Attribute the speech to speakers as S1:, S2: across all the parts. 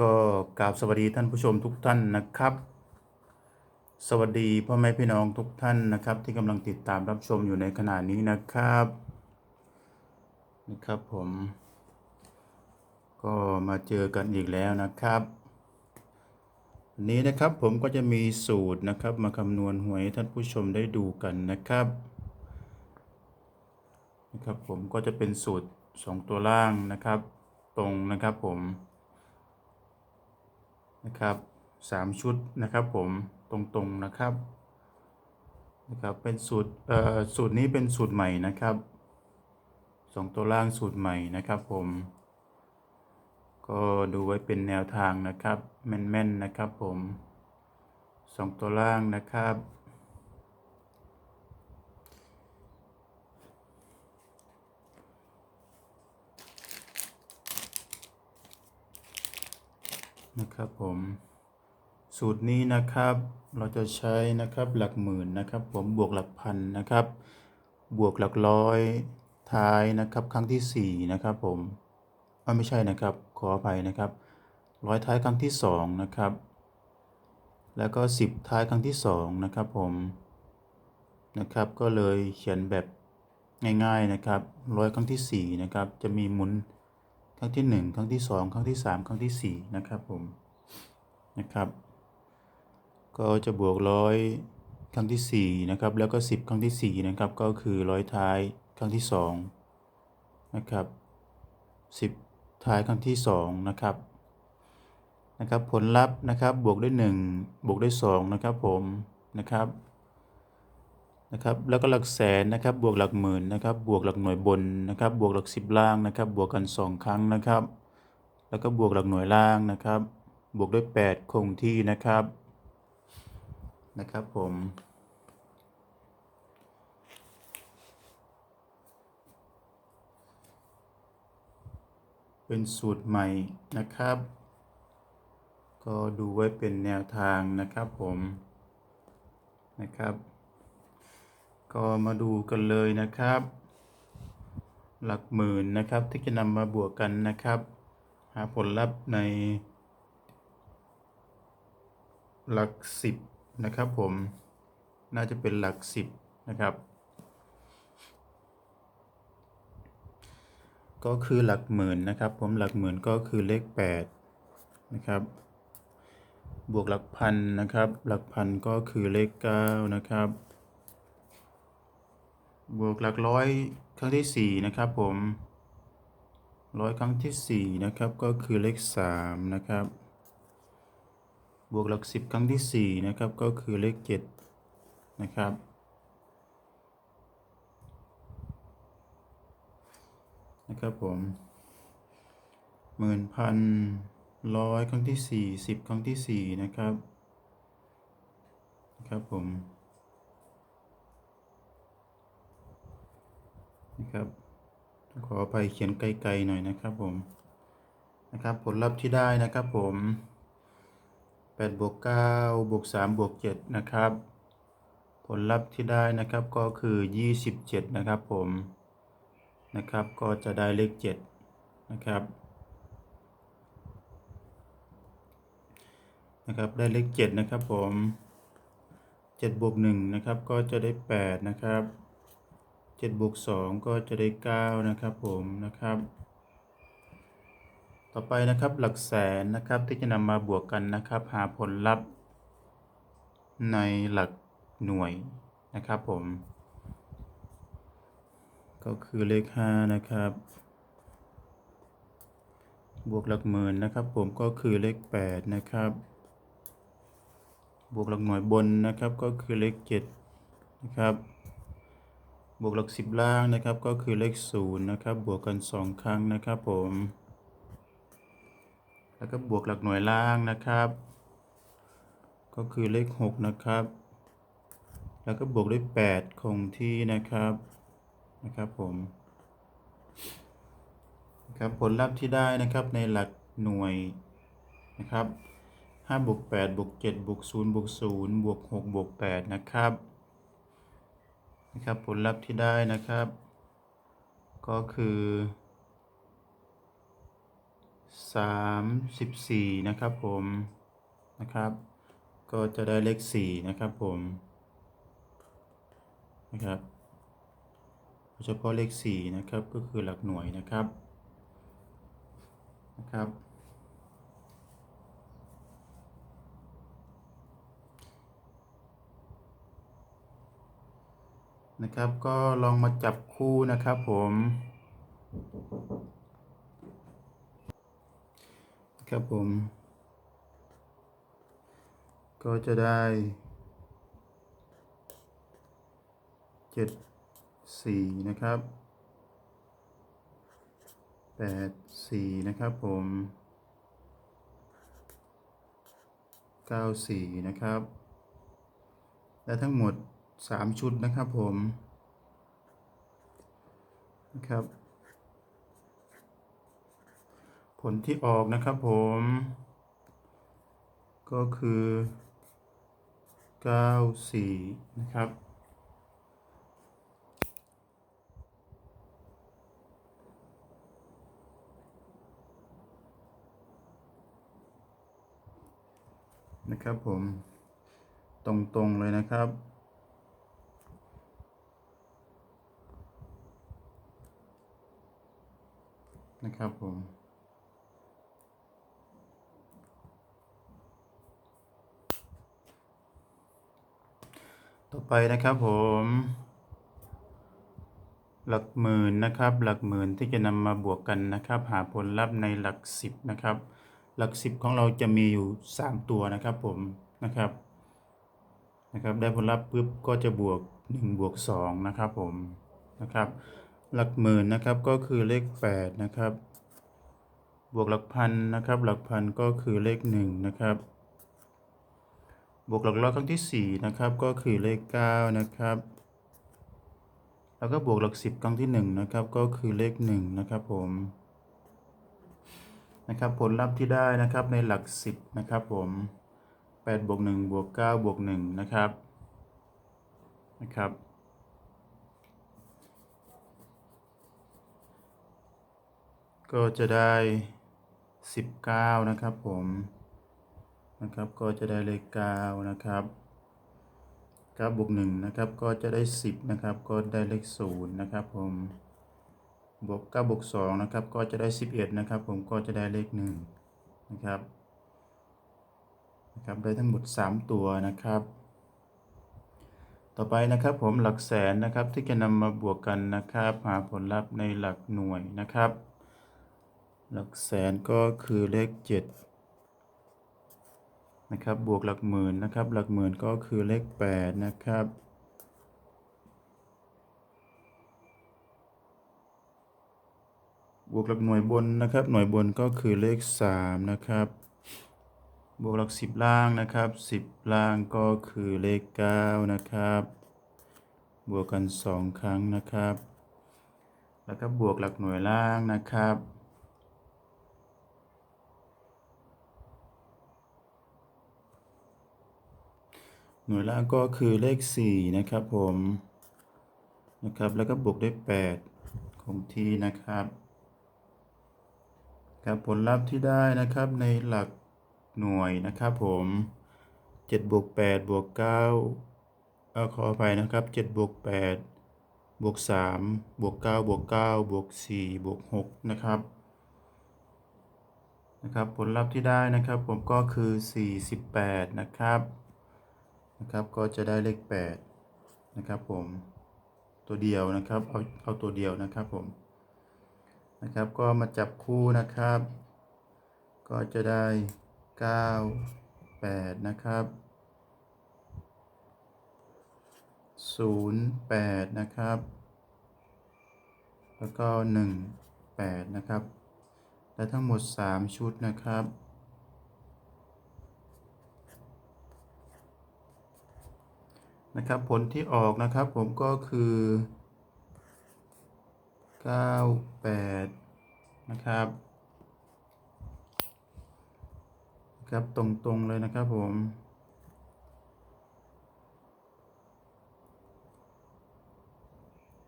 S1: ก็กราบสวัสดีท่านผู้ชมทุกท่านนะครับ สวัสดีพ่อแม่พี่น้องทุกท่านนะครับ ที่กำลังติดตามรับชมอยู่ในขณะนี้นะครับนะครับผม ก็มาเจอกันอีกแล้วนะครับวันนี้นะครับผมก็จะมีสูตรนะครับมาคำนวณหวยท่านผู้ชมได้ดูกันนะครับนะครับผมก็จะเป็นสูตร 2 ตัวล่างนะครับ ตรงนะครับผม นะครับสามชุดนะครับผมตรงๆนะครับนะครับเป็นสูตรเอ่อสูตรนี้เป็นสูตรใหม่นะครับสองตัวล่างสูตรใหม่นะครับผมก็ดูไว้เป็นแนวทางนะครับแม่นๆนะครับผมสองตัวล่างนะครับ นะครับผมสูตรนี้นะครับเราจะใช้นะครับหลักหมื่นนะครับผมบวกหลักพันนะครับ บวกหลักร้อยท้ายนะครับครั้งที่สี่นะครับผมอไม่ใช่นะครับขออภัยนะครับร้อยท้ายครั้งที่สองนะครับแล้วก็สิบท้ายครั้งที่สองนะครับผมนะครับก็เลยเขียนแบบง่ายๆนะครับร้อยครั้งที่สี่นะครับจะมีหมุน รั้งที่ 1 ครั้งที่ 2 ครั้งที่ 3 ครั้งที่ 4 นะครับผมนะครับ ก็จะบวกร้อยครั้งที่4นะครับแล้วก็ 10 ครั้งที่4นะครับก็คือร้อยท้ายครั้งที่2นะครับ10 ท้ายครั้งที่2นะครับนะครับผลลัพธ์นะครับบวกด้วย 1 บวกด้วย2นะครับผมนะครับ นะครับแล้วก็หลักแสนนะครับบวกหลักหมื่นนะครับบวกหลักหน่วยบนนะครับบวกหลักสิบล่างนะครับบวกกัน 2 ครั้งนะครับ แล้วก็บวกหลักหน่วยล่างนะครับ บวกด้วย 8 คงที่นะครับนะครับผมเป็นสูตรใหม่นะครับ ก็ดูไว้เป็นแนวทางนะครับผมนะครับ ก็มาดูกันเลยนะครับ หลักหมื่นนะครับที่จะนำมาบวกกันนะครับ หาผลลัพธ์ใน หลักสิบนะครับผมน่าจะเป็นหลักสิบนะครับก็คือหลักหมื่นนะครับ ผมหลักหมื่นก็คือเลขแปดนะครับ บวกหลักพันนะครับ หลักพันก็คือเลขเก้านะครับ บวกหลักร้อยครั้งที่สี่นะครับผมร้อยครั้งที่สี่นะครับ ก็คือเลขสามนะครับ บวกหลักสิบครั้งที่สี่นะครับ ก็คือเลขเจ็ดนะครับ นะครับผมหมื่นพันร้อยครั้งที่สี่สิบครั้งที่สี่นะครับ นะครับผม นะครับ ขออภัยเขียนไกลๆหน่อยนะครับผมนะครับผลลัพธ์ที่ได้นะครับผม8บวก9บวก3บวก7นะครับ ผลลัพธ์ที่ได้นะครับก็คือ 27 นะครับผมนะครับก็จะได้เลข 7 นะครับนะครับได้เลข 7 นะครับผม7บวก1นะครับก็จะได้ 8 นะครับ 7บวก2ก็จะได้ 9 นะครับผมนะครับ ต่อไปนะครับหลักแสนนะครับที่จะนำมาบวกกันนะครับ หาผลลัพธ์ ในหลักหน่วยนะครับผม ก็คือเลข 5 นะครับ บวกหลักหมื่นนะครับ ผมก็คือเลข 8 นะครับ บวกหลักหน่วยบนนะครับก็คือเลข 7 นะครับ บวกหลักสิบล่างนะครับก็คือเลขศูนย์นะครับบวกกันสองครั้งนะครับผม แล้วก็บวกหลักหน่วยล่างนะครับ ก็คือเลขหกนะครับ แล้วก็บวกด้วยแปดคงที่นะครับนะครับผมนะครับผลลัพธ์ที่ได้นะครับในหลักหน่วยนะครับห้าบวกแปดบวกเจ็ดบวกศูนย์บวกศูนย์บวกหกบวกแปดนะครับ นะครับผลลัพธ์ที่ได้นะครับ ก็คือสามสิบสี่นะครับผมนะครับ ก็จะได้เลขสี่นะครับผมนะครับเฉพาะเลขสี่นะครับก็คือหลักหน่วยนะครับนะครับ นะครับ ก็ลองมาจับคู่นะครับผมครับผม ก็จะได้เจ็ดสี่นะครับแปดสี่นะครับผมเก้าสี่นะครับ และทั้งหมด สามชุดนะครับผมนะครับ ผลที่ออกนะครับผม ก็คือเก้าสี่นะครับนะครับผมตรงๆเลยนะครับ นะครับผมต่อไปนะครับผม หลักหมื่นนะครับ หลักหมื่นที่จะนำมาบวกกันนะครับ หาผลลัพธ์ในหลักสิบนะครับ หลักสิบของเราจะมีอยู่สามตัวนะครับผมนะครับนะครับ ได้ผลลัพธ์ปุ๊บก็จะบวกหนึ่งบวกสองนะครับผมนะครับ หลักหมื่นนะครับก็คือเลขแปดนะครับ บวกหลักพันนะครับ หลักพันก็คือเลขหนึ่งนะครับ บวกหลักร้อยครั้งที่สี่นะครับ ก็คือเลขเก้านะครับ แล้วก็บวกหลักสิบครั้งที่หนึ่งนะครับ ก็คือเลขหนึ่งนะครับผมนะครับผลลัพธ์ที่ได้นะครับในหลักสิบนะครับผมแปดบวกหนึ่งบวกเก้าบวกหนึ่งนะครับนะครับ ก็จะได้ 19 นะครับผมนะครับก็จะได้เลข9นะครับ9บวก1นะครับก็จะได้ 10นะครับก็ได้เลข0นะครับผมบวก9บวก2นะครับก็จะได้ 11นะครับผมก็จะได้เลข1นะครับนะครับได้ทั้งหมด 3 ตัวนะครับต่อไปนะครับผมหลักแสนนะครับที่จะนำมาบวกกันนะครับ หาผลลัพธ์ในหลักหน่วยนะครับ หลักแสนก็คือเลขเจ็ดนะครับ บวกหลักหมื่นนะครับ หลักหมื่นก็คือเลขแปดนะครับบวกหลักหน่วยบนนะครับ หน่วยบนก็คือเลขสามนะครับ บวกหลักสิบล่างนะครับสิบล่างก็คือเลขเก้านะครับ บวกกันสองครั้งนะครับ แล้วก็บวกหลักหน่วยล่างนะครับ น่วยล่างก็คือเลขสี่นะครับผมนะครับ แล้วก็บวกได้วยแปดคงที่นะครับครับผลลัพธ์ที่ได้นะครับในหลักหน่วยนะครับผมเจ็ดบวกแปดบวกเก้าเออขออภัยนะครับเจ็ดบวกแปดบวกสามบวกเก้าบวกเก้าบวกสี่บวกหกนะครับนะครับผลลัพธ์ที่ได้นะครับผมก็คือสี่สิบแปดนะครับ นะครับก็จะได้เลข 8 นะครับผมตัวเดียวนะครับเอาเอาตัวเดียวนะครับผมนะครับก็มาจับคู่นะครับ ก็จะได้ 9 8 นะครับ 0 8 นะครับ แล้วก็ 1 8 นะครับ และทั้งหมด 3 ชุดนะครับ นะครับ ผลที่ออกนะครับ ผมก็คือ 98 นะครับครับตรงๆเลยนะครับผม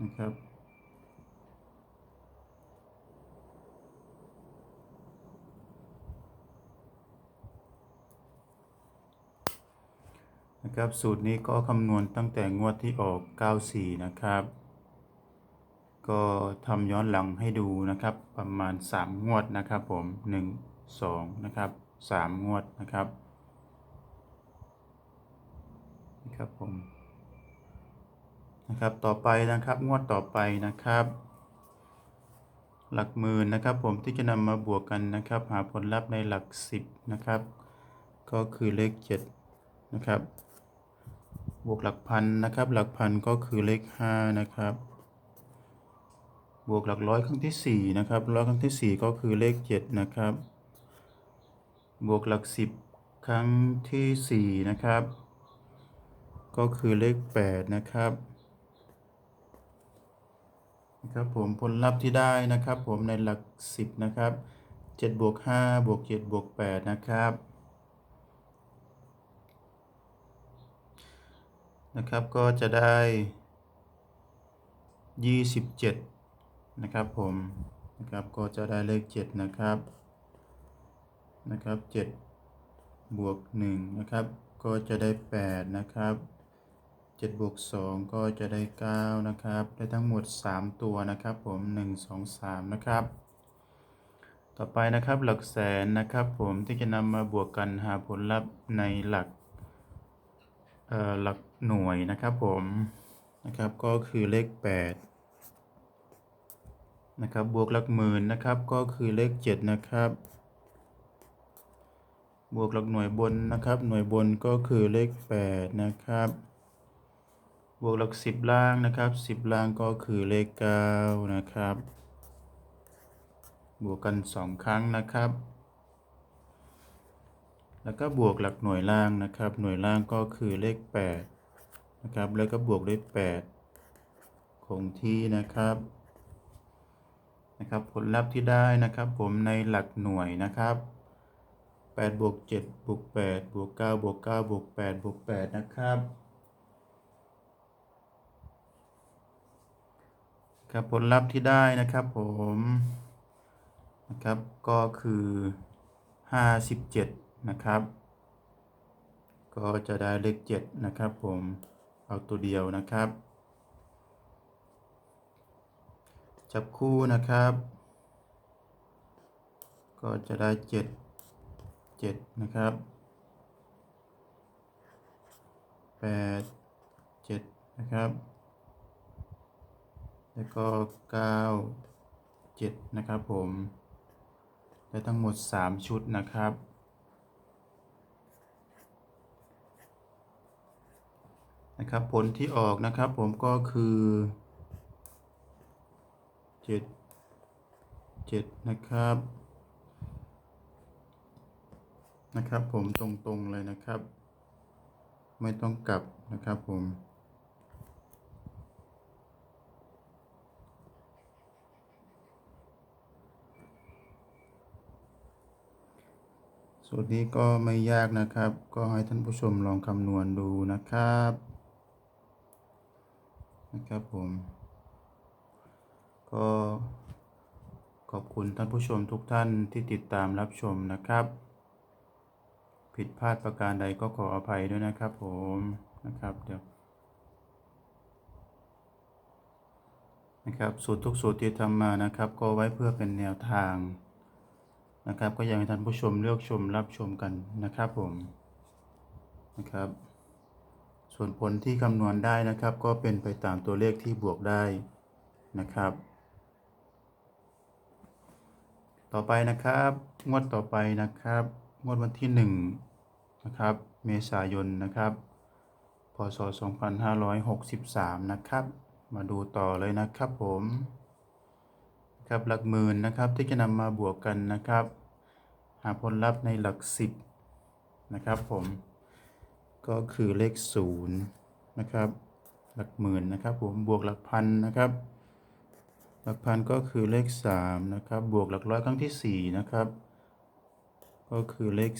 S1: นะครับ นะครับ สูตรนี้ก็คำนวณตั้งแต่งวดที่ออก 94 นะครับ ก็ทำย้อนหลังให้ดูนะครับ ประมาณ 3 งวดนะครับผม 1 2 นะครับ 3 งวดนะครับนะครับผมนะครับต่อไปนะครับงวดต่อไปนะครับ หลักหมื่นนะครับผมที่จะนำมาบวกกันนะครับ หาผลลัพธ์ในหลัก 10 นะครับ ก็คือเลข 7 นะครับ บวกหลักพันนะครับ หลักพันก็คือเลข5นะครับ บวกหลักร้อยครั้งที่4นะครับร้อยครั้งที่ 4 ก็คือเลข7นะครับ บวกหลัก 10 ครั้งทีสี่4นะครับ ก็คือเลข8นะครับนะครับผมผลลัพธ์ที่ได้นะครับ ผมในหลัก 10 นะครับ7บวก5บวก7บวก8นะครับ นะครับก็จะได้ 27 นะครับผมนะครับก็จะได้เลข 7 นะครับนะครับ7บวก1นะครับก็จะได้ 8 นะครับ7บวก2ก็จะได้ 9 นะครับ ได้ทั้งหมด 3 ตัวนะครับผม 1 2 3 นะครับ ต่อไปนะครับหลักแสนนะครับผมที่จะนำมาบวกกันหาผลลัพธ์ในหลัก หลักหน่วยนะครับผมนะครับก็คือเลข 8 นะครับ บวกหลักหมื่นนะครับ ก็คือเลข 7 นะครับ บวกหลักหน่วยบนนะครับ หน่วยบนก็คือเลข 8 นะครับ บวกหลัก 10 ล่างนะครับ 10 ล่างก็คือเลข 9 นะครับ บวกกัน 2 ครั้งนะครับ แล้วก็บวกหลักหน่วยล่างนะครับ หน่วยล่างก็คือเลข8นะครับแล้วก็บวกด้วย8คงที่นะครับนะครับผลลัพธ์ที่ได้นะครับผมในหลักหน่วยนะครับ8บวก7บวก8บวก9บวก9บวก8บวก8นะครับครับผลลัพธ์ที่ได้นะครับผมนะครับก็คือ 57 นะครับ ก็จะได้เลข7นะครับผมเอาตัวเดียวนะครับ จับคู่นะครับ ก็จะได้ 7 7 นะครับ 8 7 นะครับ แล้วก็ 9 7 นะครับผม ได้ทั้งหมด 3 ชุดนะครับ นะครับ ผลที่ออกนะครับผมก็คือ7 7นะครับ นะครับผมตรงๆเลยนะครับ ไม่ต้องกลับนะครับผมสูตรนี้ก็ไม่ยากนะครับ ก็ให้ท่านผู้ชมลองคำนวณดูนะครับ นะครับผม ก็ขอบคุณท่านผู้ชมทุกท่านที่ติดตามรับชมนะครับ ผิดพลาดประการใดก็ขออภัยด้วยนะครับผมนะครับเดี๋ยวนะครับสูตรทุกสูตรที่ทำมานะครับ ก็ไว้เพื่อเป็นแนวทางนะครับ ก็อยากให้ท่านผู้ชมเลือกชมรับชมกันนะครับผมนะครับ ส่วนผลที่คำนวณได้นะครับ ก็เป็นไปตามตัวเลขที่บวกได้นะครับ ต่อไปนะครับ งวดต่อไปนะครับ งวดวันที่1นะครับ เมษายนนะครับ พศ 2563 นะครับ มาดูต่อเลยนะครับผมครับหลักหมื่นนะครับที่จะนำมาบวกกันนะครับ หาผลลัพธ์ในหลัก 10 นะครับผม ก็คือเลข0นะครับหลักหมื่นนะครับผมบวกหลักพันนะครับหลักพันก็คือเลข3นะครับบวกหลักร้อยครั้งที่4นะครับก็คือเลข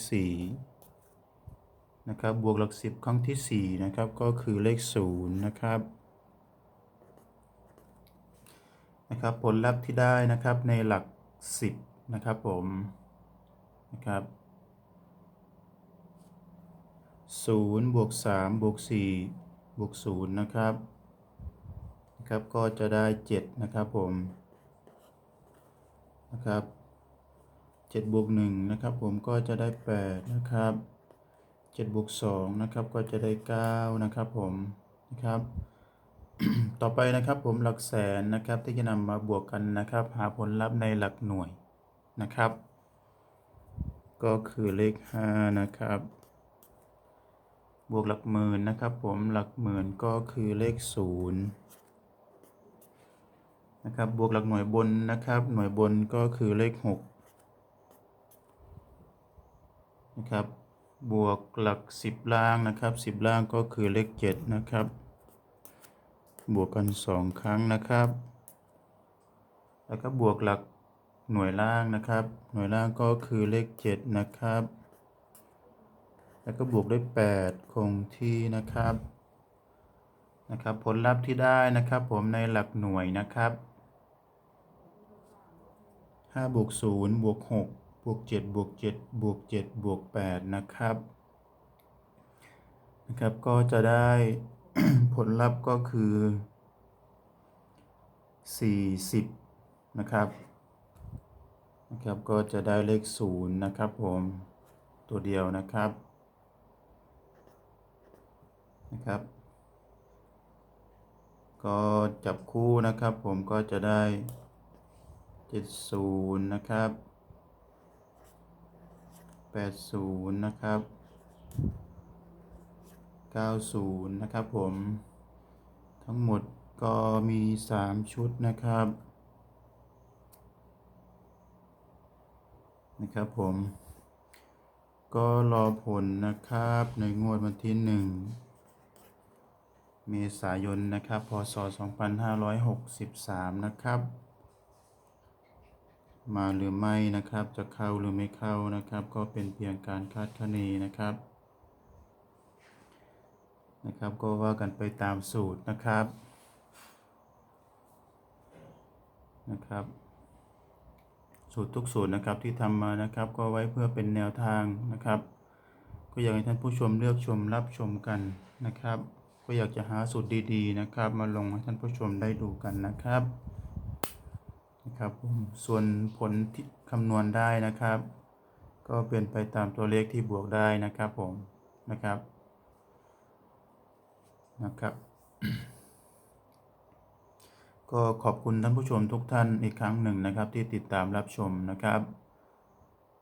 S1: 4นะครับบวกหลัก 10 ครั้งที่4นะครับก็คือเลข0นะครับนะครับผลลัพธ์ที่ได้นะครับในหลัก 10นะครับผมนะครับ ศูนย์บวกสามบวกสี่บวกศูนย์นะครับนะครับ ก็จะได้เจ็ดนะครับผมนะครับเจ็ดบวกหนึ่งนะครับผมก็จะได้แปดนะครับเจ็ดบวกสองนะครับก็จะได้เก้านะครับผมนะครับ ต่อไปนะครับผมหลักแสนนะครับที่จะนำมาบวกกันนะครับ หาผลลัพธ์ในหลักหน่วยนะครับ ก็คือเลขห้านะครับ บวกหลักหมื่นนะครับผมหลักหมื่นก็คือเลขศูนย์นะครับบวกหลักหน่วยบนนะครับ หน่วยบนก็คือเลขหกนะครับบวกหลักสิบล่างนะครับสิบล่างก็คือเลขเจ็ดนะครับ บวกกันสองครั้งนะครับ แล้วก็บวกหลักหน่วยล่างนะครับ หน่วยล่างก็คือเลขเจ็ดนะครับ แล้วก็บวกด้วยแปดคงที่นะครับนะครับ ผลลัพธ์ที่ได้นะครับ ผมในหลักหน่วยนะครับห้าบวกศูนย์บวกหกบวกเจ็ดบวกเจ็ดบวกเจ็ดบวกแปดนะครับนะครับ ก็จะได้ผลลัพธ์ก็คือ 40 นะครับนะครับ ก็จะได้เลข 0 นะครับผมตัวเดียวนะครับ นะครับ ก็จับคู่นะครับผมก็จะได้ 70 นะครับ 80 นะครับ 90 นะครับผม ทั้งหมดก็มี 3 ชุดนะครับ นะครับผม ก็รอผลนะครับในงวดวันที่ 1 เมษายนนะครับพศ 2563 นะครับ มาหรือไม่นะครับจะเข้าหรือไม่เข้านะครับ ก็เป็นเพียงการคาดคะเนนะครับนะครับ ก็ว่ากันไปตามสูตรนะครับนะครับ สูตรทุกสูตรนะครับที่ทำมานะครับ ก็ไว้เพื่อเป็นแนวทางนะครับ ก็อยากให้ท่านผู้ชมเลือกชมรับชมกันนะครับ ก็อยากจะหาสูตรดีๆนะครับ มาลงให้ท่านผู้ชมได้ดูกันนะครับนะครับผมส่วนผลที่คำนวณได้นะครับ ก็เป็นไปตามตัวเลขที่บวกได้นะครับผมนะครับนะครับ ก็ขอบคุณท่านผู้ชมทุกท่านอีกครั้งหนึ่งนะครับ ที่ติดตามรับชมนะครับ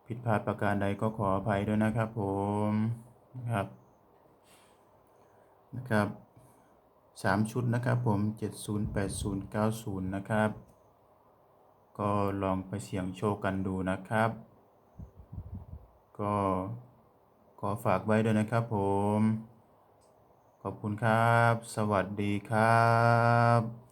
S1: ผิดพลาดประการใดก็ขออภัยด้วยนะครับผมนะครับ นะครับสามชุดนะครับผมเจ็ดศูนย์แปดศูนย์เก้าศูนย์นะครับ ก็ลองไปเสี่ยงโชคกันดูนะครับ ก็ขอฝากไว้ด้วยนะครับผม ขอบคุณครับ สวัสดีครับ